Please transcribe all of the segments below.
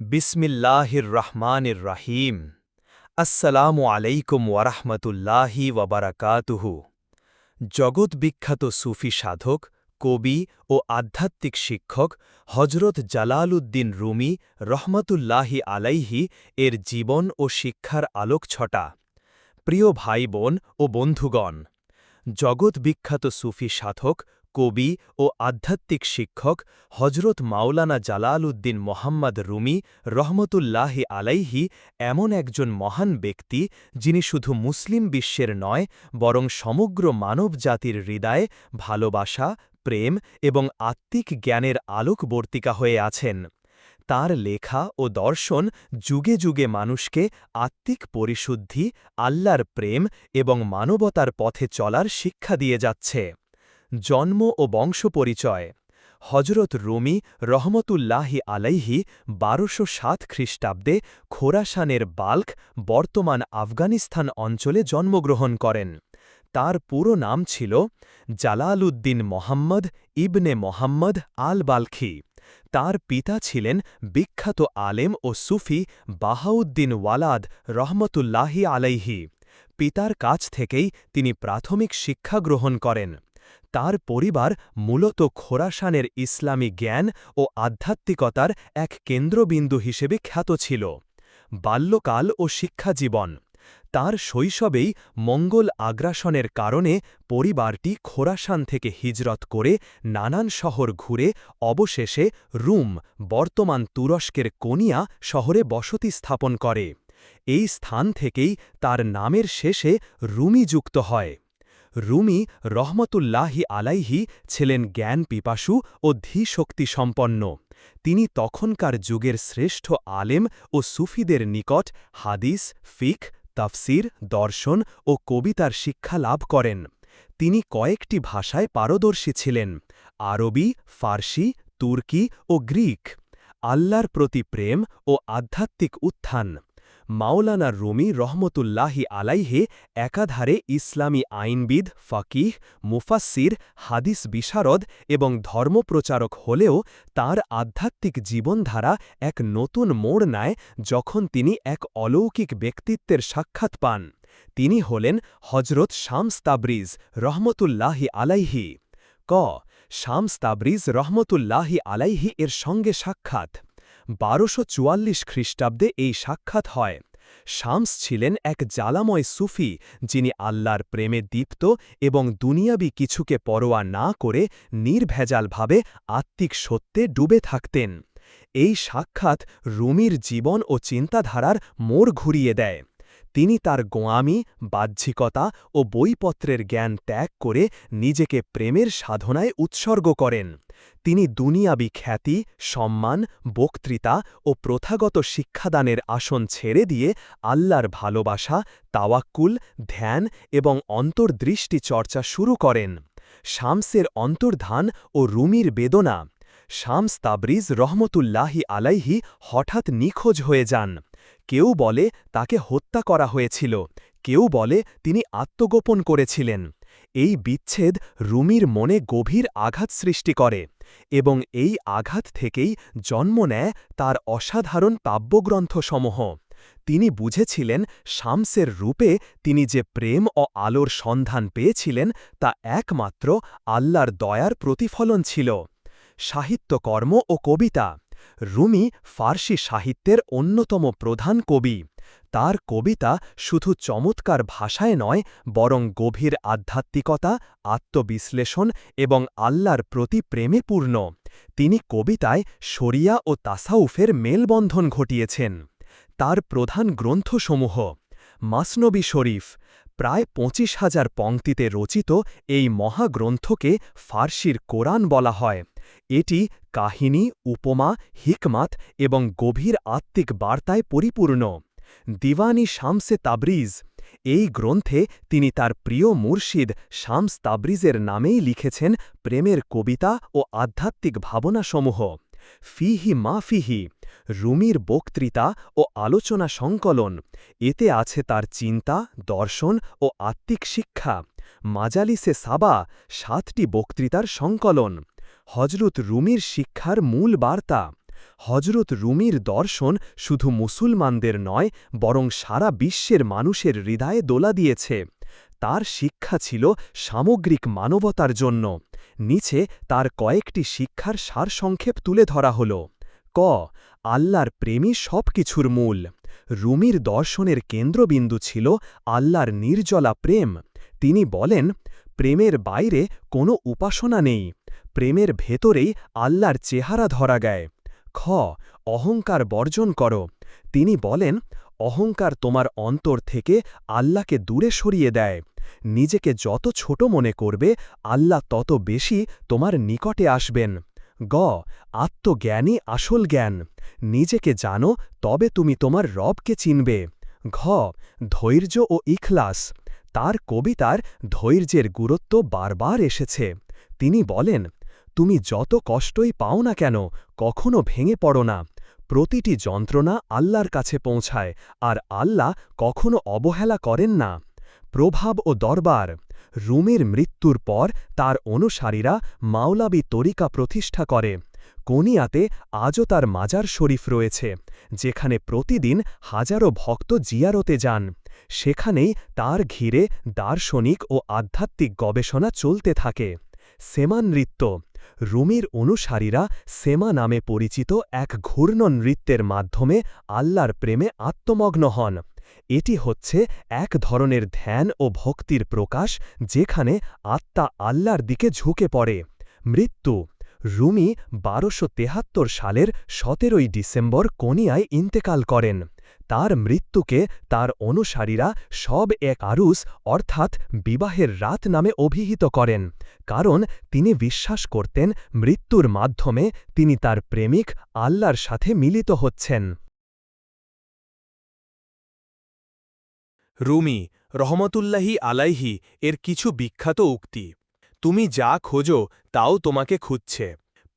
বিসমিল্লাহির রহমানির রাহিম আসসালামু আলাইকুম ওয়ারহমতুল্লাহি ওয়াবারাকাতুহু। জগৎ বিখ্যাত সুফি সাধক, কবি ও আধ্যাত্মিক শিক্ষক হজরত জালালউদ্দিন রুমি রহমতুল্লাহি আলাইহি এর জীবন ও শিক্ষার আলোকছটা প্রিয় ভাই বোন ও বন্ধুগণ, জগৎ বিখ্যাত সুফি সাধক কবি ও আধ্যাত্মিক শিক্ষক হজরত মাওলানা জালাল উদ্দিন মোহাম্মদ রুমি রহমতুল্লাহি আলাইহি এমন একজন মহান ব্যক্তি যিনি শুধু মুসলিম বিশ্বের নয়, বরং সমগ্র মানব জাতির হৃদয়ে ভালোবাসা, প্রেম এবং আত্মিক জ্ঞানের আলোকবর্তিকা হয়ে আছেন। তার লেখা ও দর্শন যুগে যুগে মানুষকে আত্মিক পরিশুদ্ধি, আল্লাহর প্রেম এবং মানবতার পথে চলার শিক্ষা দিয়ে যাচ্ছে। জন্ম ও বংশ পরিচয়। হজরত রুমি রহমতুল্লাহি আলাইহি বারোশো সাত খ্রিস্টাব্দে খোরাসানের বাল্ক বর্তমান আফগানিস্তান অঞ্চলে জন্মগ্রহণ করেন। তার পুরো নাম ছিল Jalaluddin Mohammad ibn Mohammad al Balkhi তার পিতা ছিলেন বিখ্যাত আলেম ও সুফি বাহাউদ্দিন ওয়ালাদ রহমতুল্লাহি আলাইহি। পিতার কাছ থেকেই তিনি প্রাথমিক শিক্ষা গ্রহণ করেন। তার পরিবার মূলত খোরাসানের ইসলামী জ্ঞান ও আধ্যাত্মিকতার এক কেন্দ্রবিন্দু হিসেবে খ্যাত ছিল, বাল্যকাল ও শিক্ষাজীবন। তার শৈশবেই মঙ্গল আগ্রাসনের কারণে পরিবারটি খোরাসান থেকে হিজরত করে নানান শহর ঘুরে অবশেষে রুম, বর্তমান তুরস্কের কোনিয়া শহরে বসতি স্থাপন করে। এই স্থান থেকেই তার নামের শেষে রুমি যুক্ত হয়। রুমি রহমতুল্লাহি আলাইহি ছিলেন জ্ঞান পিপাসু ও ধীশক্তি সম্পন্ন। তিনি তখনকার যুগের শ্রেষ্ঠ আলেম ও সুফিদের নিকট হাদিস, ফিক, তাফসির, দর্শন ও কবিতার শিক্ষা লাভ করেন। তিনি কয়েকটি ভাষায় পারদর্শী ছিলেন, আরবি, ফার্সি, তুর্কি ও গ্রিক। আল্লাহর প্রতি প্রেম ও আধ্যাত্মিক উত্থান মাওলানা রুমি রহমতুল্লাহি আলাইহে একাধারে ইসলামী আইনবিদ, ফকিহ মুফাসির হাদিস বিশারদ এবং ধর্মপ্রচারক হলেও তার আধ্যাত্মিক জীবনধারা এক নতুন মোড় নেয় যখন তিনি এক অলৌকিক ব্যক্তিত্বের সাক্ষাৎ পান। তিনি হলেন হজরত শামস তাবরিজ রহমতুল্লাহি আলাইহি। ক, শামস তাবরিজ রহমতুল্লাহি আলাইহি এর সঙ্গে সাক্ষাৎ। বারোশো চুয়াল্লিশ খ্রিস্টাব্দে এই সাক্ষাৎ হয়। শামস ছিলেন এক জ্বালাময় সুফি, যিনি আল্লাহর প্রেমে দীপ্ত এবং দুনিয়াবি কিছুকে পরোয়া না করে নির্ভেজালভাবে আত্মিক সত্যে ডুবে থাকতেন। এই সাক্ষাৎ রুমির জীবন ও চিন্তাধারার মোড় ঘুরিয়ে দেয়। তিনি তার গোয়ামি, বাহ্যিকতা ও বইপত্রের জ্ঞান ত্যাগ করে নিজেকে প্রেমের সাধনায় উৎসর্গ করেন। তিনি দুনিয়াবি খ্যাতি, সম্মান, বক্তৃতা ও প্রথাগত শিক্ষাদানের আসন ছেড়ে দিয়ে আল্লাহর ভালোবাসা, তাওয়াক্কুল, ধ্যান এবং অন্তর্দৃষ্টি চর্চা শুরু করেন। শামসের অন্তর্ধান ও রুমির বেদনা শামস তাবরিজ রহমতুল্লাহি আলাইহি হঠাৎ নিখোঁজ হয়ে যান। কেউ বলে তাকে হত্যা করা হয়েছিল, কেউ বলে তিনি আত্মগোপন করেছিলেন। এই বিচ্ছেদ রুমির মনে গভীর আঘাত সৃষ্টি করে এবং এই আঘাত থেকেই জন্ম নেয় তার অসাধারণ কাব্যগ্রন্থসমূহ। তিনি বুঝেছিলেন শামসের রূপে তিনি যে প্রেম ও আলোর সন্ধান পেয়েছিলেন তা একমাত্র আল্লাহর দয়ার প্রতিফলন ছিল। সাহিত্যকর্ম ও কবিতা। রুমি ফার্সি সাহিত্যের অন্যতম প্রধান কবি। তার কবিতা শুধু চমৎকার ভাষায় নয়, বরং গভীর আধ্যাত্মিকতা, আত্মবিশ্লেষণ এবং আল্লাহর প্রতি প্রেমে পূর্ণ তিনি কবিতায় শরিয়া ও তাসাউফের মেলবন্ধন ঘটিয়েছেন। তার প্রধান গ্রন্থসমূহ মাসনবী শরীফ। প্রায় পঁচিশ হাজার পংক্তিতে রচিত এই মহাগ্রন্থকে ফার্সির কোরআন বলা হয়। এটি কাহিনী, উপমা, হিকমাত এবং গভীর আত্মিক বার্তায় পরিপূর্ণ। দিওয়ানি শামসে তাবরিজ, এই গ্রন্থে তিনি তার প্রিয় মুর্শিদ শামস তাবরিজের নামেই লিখেছেন প্রেমের কবিতা ও আধ্যাত্মিক ভাবনাসমূহ। ফিহি মা ফিহি, রুমির বক্তৃতা ও আলোচনা সংকলন, এতে আছে তার চিন্তা, দর্শন ও আত্মিক শিক্ষা। মাজালিসে সাবা, সাতটি বক্তৃতার সংকলন। হজরত রুমির শিক্ষার মূল বার্তা। হজরত রুমির দর্শন শুধু মুসলমানদের নয়, বরং সারা বিশ্বের মানুষের হৃদয়ে দোলা দিয়েছে। তার শিক্ষা ছিল সামগ্রিক মানবতার জন্য। নিচে তার কয়েকটি শিক্ষার সারসংক্ষেপ তুলে ধরা হল। ক, আল্লাহর প্রেমী সব কিছুর মূল। রুমির দর্শনের কেন্দ্রবিন্দু ছিল আল্লাহর নির্জলা প্রেম। তিনি বলেন, প্রেমের বাইরে কোনো উপাসনা নেই। প্রেমের ভেতরেই আল্লাহর চেহারা ধরা গায়। খ, অহংকার বর্জন কর। তিনি বলেন, অহংকার তোমার অন্তর থেকে আল্লাহকে দূরে সরিয়ে দেয়। নিজেকে যত ছোট মনে করবে, আল্লাহ তত বেশি তোমার নিকটে আসবেন। গ আত্মজ্ঞানই আসল জ্ঞান। নিজেকে জানো, তবে তুমি তোমার রবকে চিনবে। ঘ, ধৈর্য ও ইখলাস। তার কবিতার ধৈর্যের গুরুত্ব বারবার এসেছে। তিনি বলেন তুমি যত কষ্টই পাও না কেন, কখনো ভেঙে পড়ো না। প্রতিটি যন্ত্রণা আল্লাহর কাছে পৌঁছায়, আর আল্লাহ কখনো অবহেলা করেন না। প্রভাব ও দরবার, রুমের মৃত্যুর পর তার অনুসারীরা মাওলাবি তরিকা প্রতিষ্ঠা করে। কোনিয়াতে আজও তার মাজার শরীফ রয়েছে, যেখানে প্রতিদিন হাজারো ভক্ত জিয়ারতে যান। সেখানেই তার ঘিরে দার্শনিক ও আধ্যাত্মিক গবেষণা চলতে থাকে। সেমা নৃত্য। রুমির অনুসারীরা সেমা নামে পরিচিত এক ঘূর্ণ নৃত্যের মাধ্যমে আল্লাহর প্রেমে আত্মমগ্ন হন। এটি হচ্ছে এক ধরনের ধ্যান ও ভক্তির প্রকাশ যেখানে আত্মা আল্লাহর দিকে ঝুঁকে পড়ে। মৃত্যু। রুমি বারোশো সালের সতেরোই ডিসেম্বর কোনিয়ায় ইন্তেকাল করেন। তার মৃত্যুকে তার অনুসারীরা সব এক আরুস অর্থাৎ বিবাহের রাত নামে অভিহিত করেন, কারণ তিনি বিশ্বাস করতেন মৃত্যুর মাধ্যমে তিনি তার প্রেমিক আল্লাহর সাথে মিলিত হচ্ছেন। রুমি, রহমতুল্লাহি আলাইহি, এর কিছু বিখ্যাত উক্তি। তুমি যা খোঁজো, তাও তোমাকে খুঁজছে।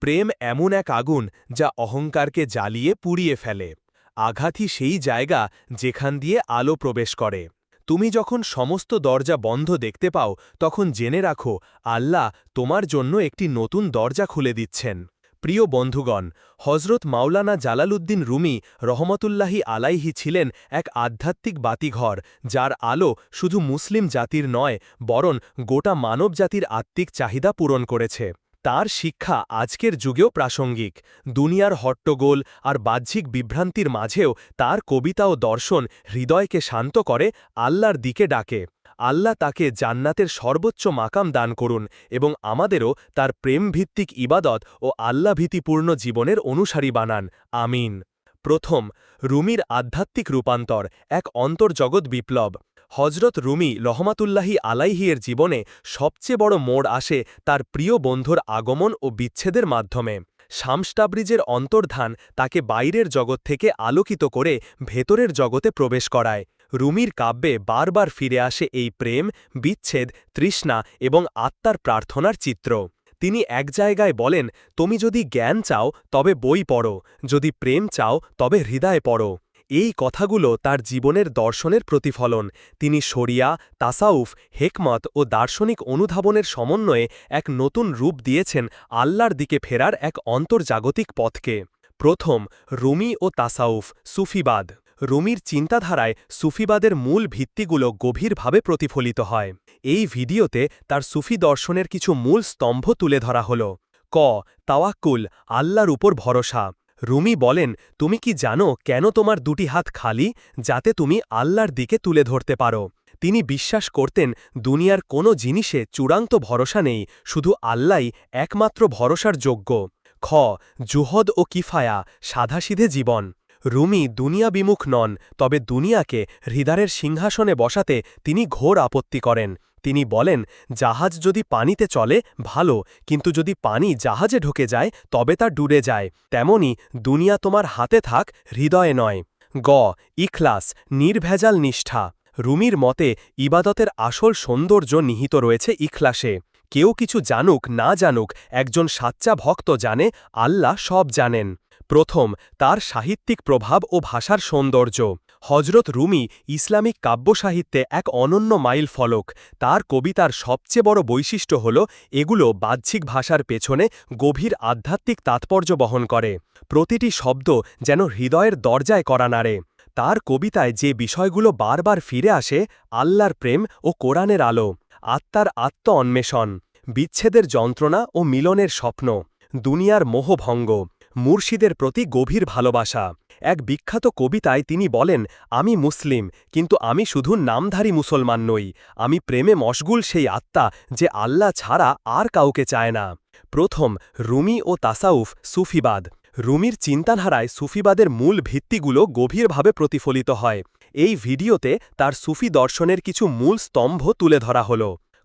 প্রেম এমন এক আগুন, যা অহংকারকে জ্বালিয়ে পুড়িয়ে ফেলে। আঘাতই সেই জায়গা যেখান দিয়ে আলো প্রবেশ করে। তুমি যখন সমস্ত দরজা বন্ধ দেখতে পাও, তখন জেনে রাখো, আল্লাহ তোমার জন্য একটি নতুন দরজা খুলে দিচ্ছেন। প্রিয় বন্ধুগণ হজরত মাওলানা জালালউদ্দিন রুমি রহমতুল্লাহি আলাইহি ছিলেন এক আধ্যাত্মিক বাতিঘর, যার আলো শুধু মুসলিম জাতির নয়, বরং গোটা মানব জাতির আত্মিক চাহিদা পূরণ করেছে। তার শিক্ষা আজকের যুগেও প্রাসঙ্গিক। দুনিয়ার হট্টগোল আর বাহ্যিক বিভ্রান্তির মাঝেও তার কবিতা ও দর্শন হৃদয়কে শান্ত করে, আল্লাহর দিকে ডাকে। আল্লাহ তাকে জান্নাতের সর্বোচ্চ মাকাম দান করুন এবং আমাদেরও তার প্রেমভিত্তিক ইবাদত ও আল্লাভীতিপূর্ণ জীবনের অনুসারী বানান। আমিন। প্রথম, রুমির আধ্যাত্মিক রূপান্তর, এক অন্তর্জগৎ বিপ্লব। হজরত রুমি রহমাতুল্লাহি আলাইহিয়ের জীবনে সবচেয়ে বড় মোড় আসে তার প্রিয় বন্ধুর আগমন ও বিচ্ছেদের মাধ্যমে। শামস্টাব্রিজের অন্তর্ধান তাকে বাইরের জগৎ থেকে আলোকিত করে ভেতরের জগতে প্রবেশ করায়। রুমির কাব্যে বারবার ফিরে আসে এই প্রেম, বিচ্ছেদ, তৃষ্ণা এবং আত্মার প্রার্থনার চিত্র। তিনি এক জায়গায় বলেন, তুমি যদি জ্ঞান চাও, তবে বই পড়ো। যদি প্রেম চাও, তবে হৃদয় পড়ো। এই কথাগুলো তার জীবনের দর্শনের প্রতিফলন, তিনি শরিয়া, তাসাউফ, হেকমত ও দার্শনিক অনুধাবনের সমন্বয়ে এক নতুন রূপ দিয়েছেন আল্লাহর দিকে ফেরার এক অন্তর্জাগতিক পথকে। প্রথম, রুমি ও তাসাউফ, সুফিবাদ। রুমির চিন্তাধারায় সুফিবাদের মূল ভিত্তিগুলো গভীরভাবে প্রতিফলিত হয়। এই ভিডিওতে তার সুফি দর্শনের কিছু মূল স্তম্ভ তুলে ধরা হল। ক, তাওয়াক্কুল, আল্লাহর উপর ভরসা। রুমি বলেন, তুমি কি জানো কেন তোমার দুটি হাত খালি, যাতে তুমি আল্লাহর দিকে তুলে ধরতে পারো? তিনি বিশ্বাস করতেন, দুনিয়ার কোনো জিনিসে চূড়ান্ত ভরসা নেই, শুধু আল্লাই একমাত্র ভরসার যোগ্য। খ, জুহদ ও কিফায়া সাধাসিধে জীবন। রুমি দুনিয়া বিমুখ নন, তবে দুনিয়াকে হৃদারের সিংহাসনে বসাতে তিনি ঘোর আপত্তি করেন। তিনি বলেন, জাহাজ যদি পানিতে চলে, ভালো, কিন্তু যদি পানি জাহাজে ঢুকে যায়, তবে তা ডুবে যায়। তেমনি দুনিয়া তোমার হাতে থাক, হৃদয়ে নয়। গ, ইখলাস, নির্ভেজাল নিষ্ঠা। রুমির মতে, ইবাদতের আসল সৌন্দর্য নিহিত রয়েছে ইখলাসে। কেউ কিছু জানুক, না জানুক, একজন সাচ্চা ভক্ত জানে, আল্লাহ সব জানেন। প্রথম, তার সাহিত্যিক প্রভাব ও ভাষার সৌন্দর্য। হজরত রুমি ইসলামিক কাব্য সাহিত্যে এক অনন্য মাইল ফলক। তার কবিতার সবচেয়ে বড় বৈশিষ্ট্য হল, এগুলো বাহ্যিক ভাষার পেছনে গভীর আধ্যাত্মিক তাৎপর্য বহন করে। প্রতিটি শব্দ যেন হৃদয়ের দরজায় করা নাড়ে। তার কবিতায় যে বিষয়গুলো বারবার ফিরে আসে, আল্লাহর প্রেম ও কোরআনের আলো, আত্মার আত্ম অন্বেষণ বিচ্ছেদের যন্ত্রণা ও মিলনের স্বপ্ন, দুনিয়ার মোহভঙ্গ, মুর্শিদের প্রতি গভীর ভালোবাসা। এক বিখ্যাত কবিতায় তিনি বলেন, আমি মুসলিম, কিন্তু আমি শুধু নামধারী মুসলমান নই। আমি প্রেমে মশগুল সেই আত্মা যে আল্লাহ ছাড়া আর কাউকে চায় না। প্রথম, রুমি ও তাসাউফ সুফিবাদ। রুমির চিন্তাধারায় সুফিবাদের মূল ভিত্তিগুলো গভীরভাবে প্রতিফলিত হয়। এই ভিডিওতে তার সুফি দর্শনের কিছু মূল স্তম্ভ তুলে ধরা হল।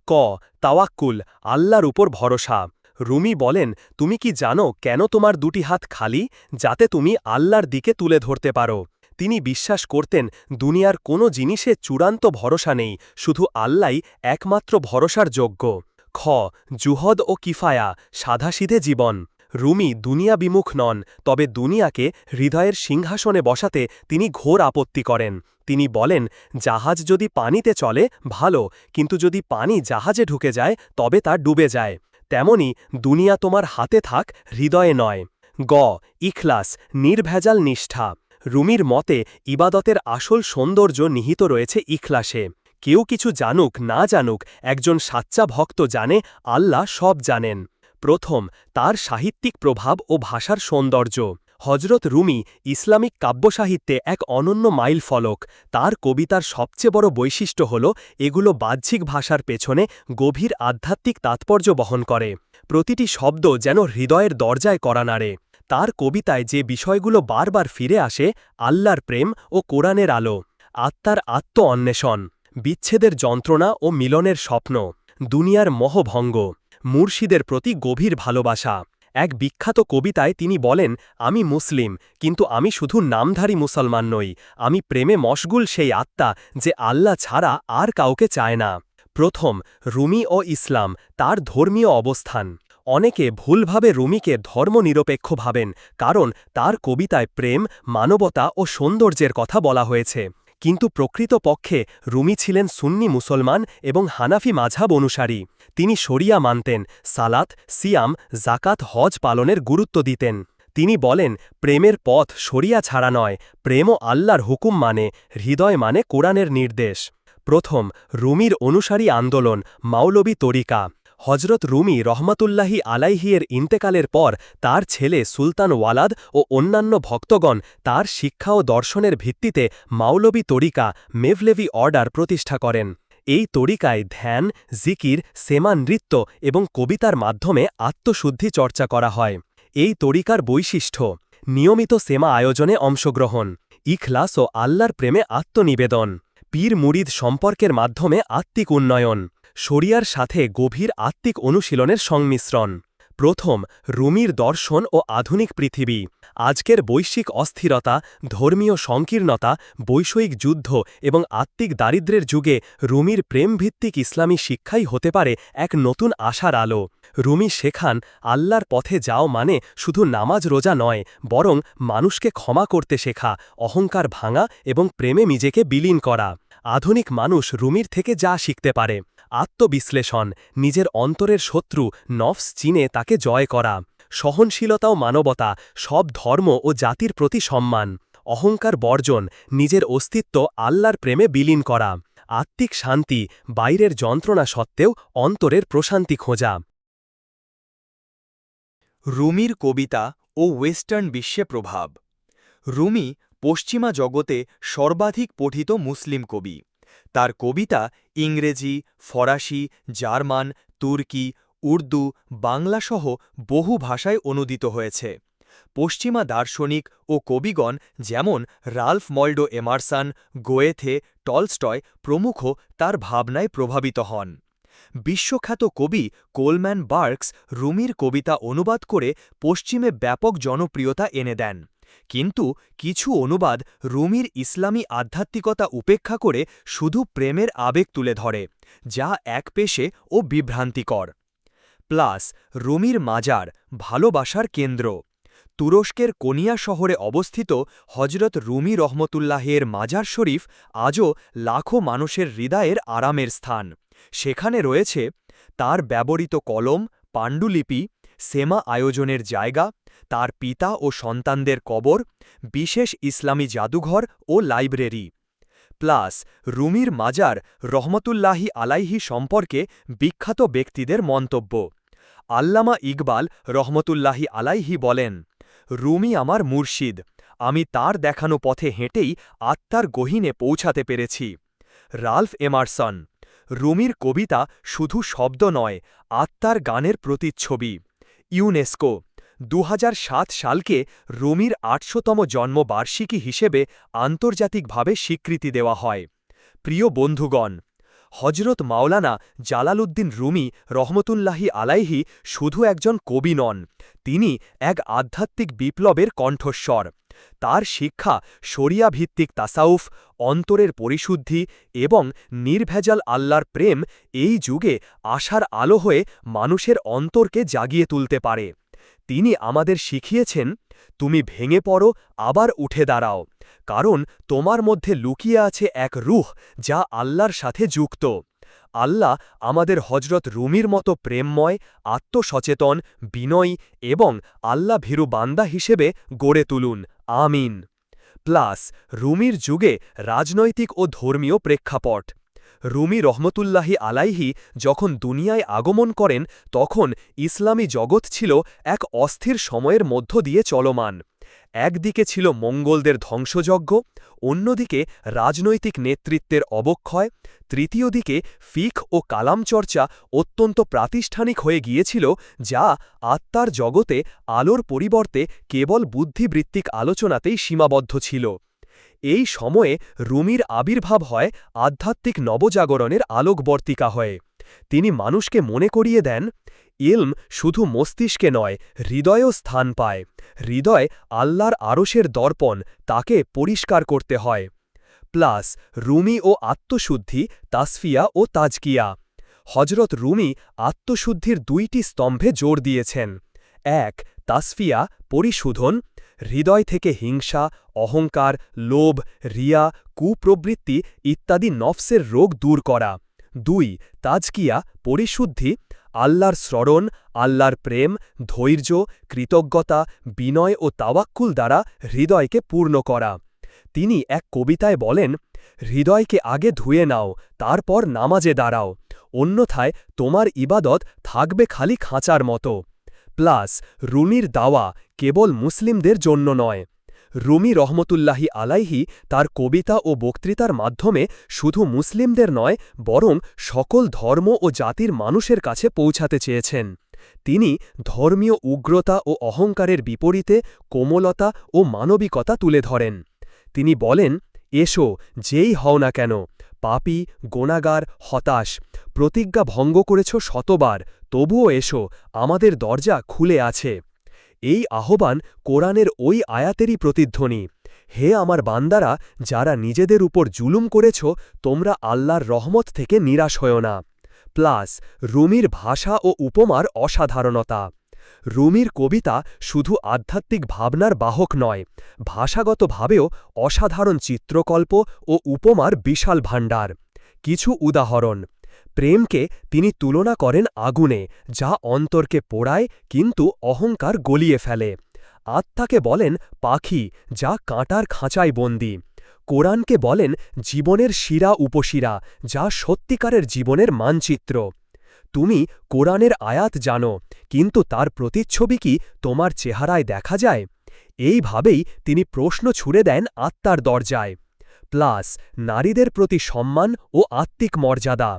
ক, তাওয়াক্কুল, আল্লাহর উপর ভরসা। রুমি বলেন, তুমি কি জানো কেন তোমার দুটি হাত খালি? যাতে তুমি আল্লাহর দিকে তুলে ধরতে পারো। তিনি বিশ্বাস করতেন, দুনিয়ার কোনো জিনিসে চূড়ান্ত ভরসা নেই, শুধু আল্লাই একমাত্র ভরসার যোগ্য। খ, জুহদ ও কিফায়া, সাধাসিধে জীবন। রুমি দুনিয়া বিমুখ নন, তবে দুনিয়াকে হৃদয়ের সিংহাসনে বসাতে তিনি ঘোর আপত্তি করেন। তিনি বলেন, জাহাজ যদি পানিতে চলে, ভালো, কিন্তু যদি পানি জাহাজে ঢুকে যায়, তবে তা ডুবে যায়। তেমনি দুনিয়া তোমার হাতে থাক, হৃদয়ে নয়। গ, ইখলাস, নির্ভেজাল নিষ্ঠা। রুমির মতে, ইবাদতের আসল সৌন্দর্য নিহিত রয়েছে ইখলাসে। কেউ কিছু জানুক, না জানুক, একজন সাচ্চা ভক্ত জানে, আল্লাহ সব জানেন। প্রথম, তার সাহিত্যিক প্রভাব ও ভাষার সৌন্দর্য। হজরত রুমি ইসলামিক কাব্যসাহিত্যে এক অনন্য মাইল ফলক। তার কবিতার সবচেয়ে বড় বৈশিষ্ট্য হল, এগুলো বাহ্যিক ভাষার পেছনে গভীর আধ্যাত্মিক তাৎপর্য বহন করে। প্রতিটি শব্দ যেন হৃদয়ের দরজায় করা নাড়ে। তার কবিতায় যে বিষয়গুলো বারবার ফিরে আসে, আল্লাহর প্রেম ও কোরআনের আলো, আত্মার আত্ম অন্বেষণ বিচ্ছেদের যন্ত্রণা ও মিলনের স্বপ্ন, দুনিয়ার মহভঙ্গ, মুর্শিদের প্রতি গভীর ভালোবাসা। এক বিখ্যাত কবিতায় তিনি বলেন, আমি মুসলিম, কিন্তু আমি শুধু নামধারী মুসলমান নই। আমি প্রেমে মশগুল সেই আত্মা যে আল্লাহ ছাড়া আর কাউকে চায় না। প্রথম, রুমি ও ইসলাম, তার ধর্মীয় অবস্থান। অনেকে ভুলভাবে রুমিকে ধর্মনিরপেক্ষ ভাবেন, কারণ তার কবিতায় প্রেম, মানবতা ও সৌন্দর্যের কথা বলা হয়েছে। কিন্তু প্রকৃতপক্ষে রুমি ছিলেন সুন্নি মুসলমান এবং হানাফি মাঝাব অনুসারী। তিনি শরিয়া মানতেন, সালাত, সিয়াম জাকাত হজ পালনের গুরুত্ব দিতেন। তিনি বলেন, প্রেমের পথ শরিয়া ছাড়া নয়, প্রেমও আল্লাহর হুকুম মানে হৃদয় মানে কোরআনের নির্দেশ। প্রথম, রুমির অনুসারী আন্দোলন, মাওলবী তরিকা। হজরত রুমি রহমতুল্লাহি আলাইহিয়ের ইন্তেকালের পর তার ছেলে সুলতান ওয়ালাদ ও অন্যান্য ভক্তগণ তার শিক্ষা ও দর্শনের ভিত্তিতে মাওলবী তরিকা মেভলেভি অর্ডার প্রতিষ্ঠা করেন। এই তরিকায় ধ্যান, জিকির, সেমা নৃত্য এবং কবিতার মাধ্যমে আত্মশুদ্ধি চর্চা করা হয়। এই তরিকার বৈশিষ্ট্য, নিয়মিত সেমা আয়োজনে অংশগ্রহণ, ইখলাস ও আল্লাহর প্রেমে আত্মনিবেদন পীর মুরিদ সম্পর্কের মাধ্যমে আত্মিক উন্নয়ন। শরিয়ার সাথে গভীর আত্মিক অনুশীলনের সংমিশ্রণ। প্রথম, রুমির দর্শন ও আধুনিক পৃথিবী। আজকের বৈশ্বিক অস্থিরতা, ধর্মীয় সংকীর্ণতা বৈষয়িক যুদ্ধ এবং আত্মিক দারিদ্র্যের যুগে রুমির প্রেমভিত্তিক ইসলামী শিক্ষাই হতে পারে এক নতুন আশার আলো। রুমি শেখান, আল্লাহর পথে যাও মানে শুধু নামাজ রোজা নয়, বরং মানুষকে ক্ষমা করতে শেখা, অহংকার ভাঙা এবং প্রেমে নিজেকে বিলীন করা। আধুনিক মানুষ রুমির থেকে যা শিখতে পারে। আত্মবিশ্লেষণ, নিজের অন্তরের শত্রু, নফস চিনে তাকে জয় করা সহনশীলতা ও মানবতা, সব ধর্ম ও জাতির প্রতি সম্মান, অহংকার বর্জন, নিজের অস্তিত্ব আল্লাহর প্রেমে বিলীন করা, আত্মিক শান্তি, বাইরের যন্ত্রণা সত্ত্বেও অন্তরের প্রশান্তি খোঁজা। রুমির কবিতা ও ওয়েস্টার্ন বিশ্বে প্রভাব। রুমি পশ্চিমা জগতে সর্বাধিক পঠিত মুসলিম কবি। তার কবিতা ইংরেজি, ফরাসি, জার্মান, তুর্কি, উর্দু, বাংলাসহ বহু ভাষায় অনুদিত হয়েছে। পশ্চিমা দার্শনিক ও কবিগণ যেমন রালফ মল্ডো এমারসান, গোয়েথে, টলস্টয় প্রমুখ তার ভাবনায় প্রভাবিত হন। বিশ্বখ্যাত কবি কোলম্যান বার্কস রুমির কবিতা অনুবাদ করে পশ্চিমে ব্যাপক জনপ্রিয়তা এনে দেন। কিন্তু কিছু অনুবাদ রুমির ইসলামী আধ্যাত্মিকতা উপেক্ষা করে শুধু প্রেমের আবেগ তুলে ধরে, যা এক পেশে ও বিভ্রান্তিকর। প্লাস, রুমির মাজার ভালোবাসার কেন্দ্র। তুরস্কের কোনিয়া শহরে অবস্থিত হজরত রুমি রহমতুল্লাহের মাজার শরীফ আজও লাখো মানুষের হৃদয়ের আরামের স্থান। সেখানে রয়েছে তার ব্যবহৃত কলম, পাণ্ডুলিপি, সেমা আয়োজনের জায়গা তার পিতা ও সন্তানদের কবর, বিশেষ ইসলামী জাদুঘর ও লাইব্রেরি। প্লাস রুমির মাজার রহমতুল্লাহি আলাইহি সম্পর্কে বিখ্যাত ব্যক্তিদের মন্তব্য। আল্লামা ইকবাল রহমতুল্লাহি আলাইহি বলেন, রুমি আমার মুর্শিদ, আমি তার দেখানো পথে হেঁটেই আত্মার গহীনে পৌঁছাতে পেরেছি। রালফ এমারসন, রুমির কবিতা শুধু শব্দ নয়, আত্মার গানের প্রতিচ্ছবি। ইউনেস্কো দু সালকে রুমির আটশোতম জন্মবার্ষিকী হিসেবে আন্তর্জাতিকভাবে স্বীকৃতি দেওয়া হয়। প্রিয় বন্ধুগণ হজরত মাওলানা জালালউদ্দিন রুমি রহমতুল্লাহি আলাইহি শুধু একজন কবি নন, তিনি এক আধ্যাত্মিক বিপ্লবের কণ্ঠস্বর। তার শিক্ষা শরিয়া ভিত্তিক তাসাউফ, অন্তরের পরিশুদ্ধি এবং নির্ভেজাল আল্লাহর প্রেম এই যুগে আশার আলো হয়ে মানুষের অন্তরকে জাগিয়ে তুলতে পারে। তিনি আমাদের শিখিয়েছেন, তুমি ভেঙে পড়ো, আবার উঠে দাঁড়াও। কারণ তোমার মধ্যে লুকিয়ে আছে এক রুহ, যা আল্লাহর সাথে যুক্ত। আল্লাহ আমাদের হজরত রুমির মতো প্রেমময়, আত্মসচেতন, বিনয়ী এবং আল্লাহ ভীরু বান্দা হিসেবে গড়ে তুলুন। আমিন। প্লাস, রুমির যুগে রাজনৈতিক ও ধর্মীয় প্রেক্ষাপট। রুমি রহমতুল্লাহি আলাইহি যখন দুনিয়ায় আগমন করেন, তখন ইসলামী জগৎ ছিল এক অস্থির সময়ের মধ্য দিয়ে চলমান। একদিকে ছিল মঙ্গলদের ধ্বংসযজ্ঞ, অন্যদিকে রাজনৈতিক নেতৃত্বের অবক্ষয়, তৃতীয় দিকে ফিক ও কালাম চর্চা অত্যন্ত প্রাতিষ্ঠানিক হয়ে গিয়েছিল, যা আত্মার জগতে আলোর পরিবর্তে কেবল বুদ্ধিবৃত্তিক আলোচনাতেই সীমাবদ্ধ ছিল। এই সময়ে রুমির আবির্ভাব হয় আধ্যাত্মিক নবজাগরণের আলোকবর্তিকা হয়ে। তিনি মানুষকে মনে করিয়ে দেন, ইলম শুধু মস্তিষ্কে নয়, হৃদয়েও স্থান পায়। হৃদয় আল্লাহর আরশের দর্পণ, তাকে পরিষ্কার করতে হয়। প্লাস রুমি ও আত্মশুদ্ধি, তাসফিয়া ও তাজকিয়া। হজরত রুমি আত্মশুদ্ধির দুইটি স্তম্ভে জোর দিয়েছেন। এক, তাসফিয়া, পরিশোধন। হৃদয় থেকে হিংসা, অহংকার, লোভ, রিয়া, কুপ্রবৃত্তি ইত্যাদি নফসের রোগ দূর করা। দুই, তাজকিয়া, পরিশুদ্ধি, আল্লাহর স্মরণ, আল্লাহর প্রেম, ধৈর্য, কৃতজ্ঞতা, বিনয় ও তাওয়াক্কুল দ্বারা হৃদয়কে পূর্ণ করা। তিনি এক কবিতায় বলেন, হৃদয়কে আগে ধুয়ে নাও, তারপর নামাজে দাঁড়াও। অন্যথায় তোমার ইবাদত থাকবে খালি খাঁচার মতো। প্লাস রুমির দাওয়া কেবল মুসলিমদের জন্য নয়। রুমি রহমতুল্লাহি আলাইহি তার কবিতা ও বক্তৃতার মাধ্যমে শুধু মুসলিমদের নয়, বরং সকল ধর্ম ও জাতির মানুষের কাছে পৌঁছাতে চেয়েছেন। তিনি ধর্মীয় উগ্রতা ও অহংকারের বিপরীতে কোমলতা ও মানবিকতা তুলে ধরেন। তিনি বলেন, এসো, যেই হও না কেন, পাপি, গোনাগার, হতাশ, প্রতিজ্ঞা ভঙ্গ করেছ শতবার তবুও এসো, আমাদের দরজা খুলে আছে। এই আহ্বান কোরআনের ওই আয়াতেরই প্রতিধ্বনি। হে আমার বান্দারা, যারা নিজেদের উপর জুলুম করেছ, তোমরা আল্লাহর রহমত থেকে নিরাশ হও না। প্লাস, রুমির ভাষা ও উপমার অসাধারণতা। রুমির কবিতা শুধু আধ্যাত্মিক ভাবনার বাহক নয়, ভাষাগতভাবেও অসাধারণ চিত্রকল্প ও উপমার বিশাল ভাণ্ডার। কিছু উদাহরণ প্রেমকে তিনি তুলনা করেন আগুনে, যা অন্তরকে পোড়ায় কিন্তু অহংকার গলিয়ে ফেলে। আত্মাকে বলেন পাখি, যা কাঁটার খাঁচায় বন্দী। কোরআনকে বলেন জীবনের শিরা উপশিরা, যা সত্যিকারের জীবনের মানচিত্র। তুমি কোরআনের আয়াত জানো, কিন্তু তার প্রতিচ্ছবি কি তোমার চেহারায় দেখা যায়? এইভাবেই তিনি প্রশ্ন ছুড়ে দেন আত্মার দরজায়। প্লাস, নারীদের প্রতি সম্মান ও আত্মিক মর্যাদা।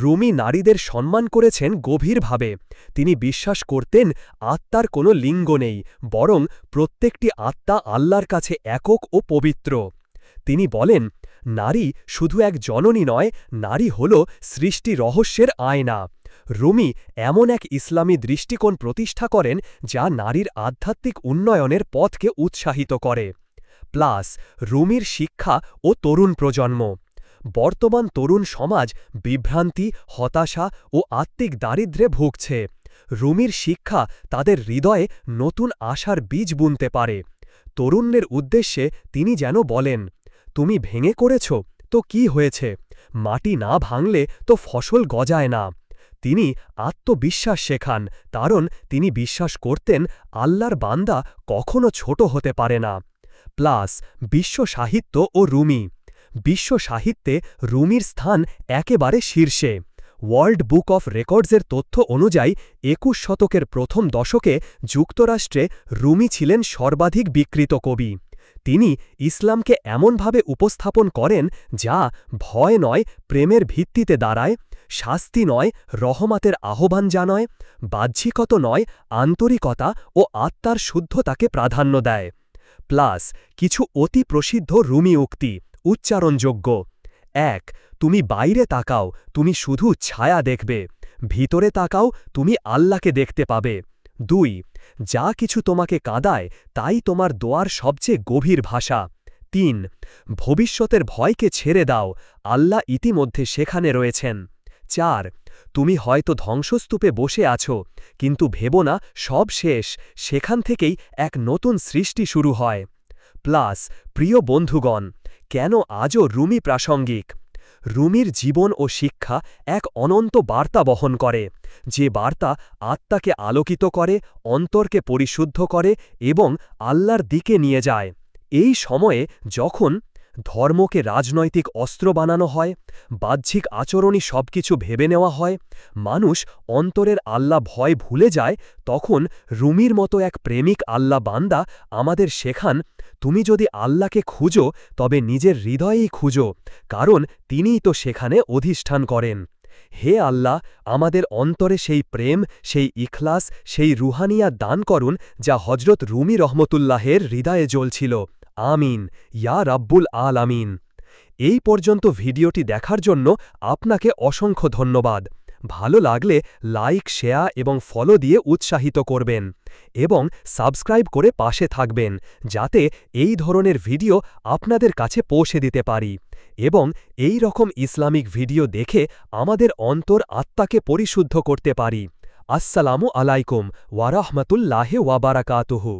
রুমি নারীদের সম্মান করেছেন গভীরভাবে। তিনি বিশ্বাস করতেন আত্মার কোনো লিঙ্গ নেই, বরং প্রত্যেকটি আত্মা আল্লাহর কাছে একক ও পবিত্র। তিনি বলেন, নারী শুধু এক জননী নয়, নারী হল সৃষ্টি রহস্যের আয়না। রুমি এমন এক ইসলামী দৃষ্টিকোণ প্রতিষ্ঠা করেন যা নারীর আধ্যাত্মিক উন্নয়নের পথকে উৎসাহিত করে। প্লাস, রুমির শিক্ষা ও তরুণ প্রজন্ম। বর্তমান তরুণ সমাজ বিভ্রান্তি, হতাশা ও আত্মিক দারিদ্র্যে ভুগছে। রুমির শিক্ষা তাদের হৃদয়ে নতুন আশার বীজ বুনতে পারে। তরুণের উদ্দেশ্যে তিনি যেন বলেন, তুমি ভেঙে করেছ, তো কি হয়েছে? মাটি না ভাঙলে তো ফসল গজায় না। তিনি আত্মবিশ্বাস শেখান, কারণ তিনি বিশ্বাস করতেন আল্লাহর বান্দা কখনো ছোট হতে পারে না। প্লাস বিশ্ব সাহিত্য ও রুমি বিশ্ব সাহিত্যে রুমির স্থান একেবারে শীর্ষে। ওয়ার্ল্ড বুক অফ রেকর্ডসের তথ্য অনুযায়ী, একুশ শতকের প্রথম দশকে যুক্তরাষ্ট্রে রুমি ছিলেন সর্বাধিক বিকৃত কবি। তিনি ইসলামকে এমনভাবে উপস্থাপন করেন যা ভয় নয়, প্রেমের ভিত্তিতে দাঁড়ায়, শাস্তি নয়, রহমাতের আহ্বান জানয়, বাহ্যিকত নয়, আন্তরিকতা ও আত্মার শুদ্ধতাকে প্রাধান্য দেয়। প্লাস, কিছু অতি প্রসিদ্ধ রুমি উক্তি। উচ্চারণযোগ্য। এক, তুমি বাইরে তাকাও, তুমি শুধু ছায়া দেখবে। ভিতরে তাকাও, তুমি আল্লাহকে দেখতে পাবে। দুই, যা কিছু তোমাকে কাদায়, তাই তোমার দোয়ার সবচেয়ে গভীর ভাষা। তিন, ভবিষ্যতের ভয়কে ছেড়ে দাও, আল্লাহ ইতিমধ্যে সেখানে রয়েছেন। চার, তুমি হয়তো ধ্বংসস্তূপে বসে আছো, কিন্তু ভেবো না, সব শেষ, সেখান থেকেই এক নতুন সৃষ্টি শুরু হয়। প্লাস, প্রিয় বন্ধুগণ কেন আজও রুমি প্রাসঙ্গিক? রুমির জীবন ও শিক্ষা এক অনন্ত বার্তা বহন করে, যে বার্তা আত্মাকে আলোকিত করে, অন্তরকে পরিশুদ্ধ করে এবং আল্লাহর দিকে নিয়ে যায়। এই সময়ে যখন ধর্মকে রাজনৈতিক অস্ত্র বানানো হয়, বাহ্যিক আচরণই সবকিছু ভেবে নেওয়া হয়, মানুষ অন্তরের আল্লাহ ভয় ভুলে যায়, তখন রুমির মতো এক প্রেমিক আল্লাহ বান্দা আমাদের শেখান তুমি যদি আল্লাহকে খুঁজো, তবে নিজের হৃদয়েই খুঁজো, কারণ তিনিই তো সেখানে অধিষ্ঠান করেন। হে আল্লাহ, আমাদের অন্তরে সেই প্রেম, সেই ইখলাস, সেই রুহানিয়া দান করুন, যা হজরত রুমি রহমতুল্লাহের হৃদয়ে জ্বলছিল। আমিন। ইয়া রাব্বুল আল আমিন এই পর্যন্ত ভিডিওটি দেখার জন্য আপনাকে অসংখ্য ধন্যবাদ। ভালো লাগলে লাইক, শেয়ার এবং ফলো দিয়ে উৎসাহিত করবেন এবং সাবস্ক্রাইব করে পাশে থাকবেন যাতে এই ধরনের ভিডিও আপনাদের কাছে পৌঁছে দিতে পারি এবং এই রকম ইসলামিক ভিডিও দেখে আমাদের অন্তর আত্মাকে পরিশুদ্ধ করতে পারি। আসসালামু আলাইকুম ওয়ারাহমাতুল্লাহে ওয়াবারাকাতুহু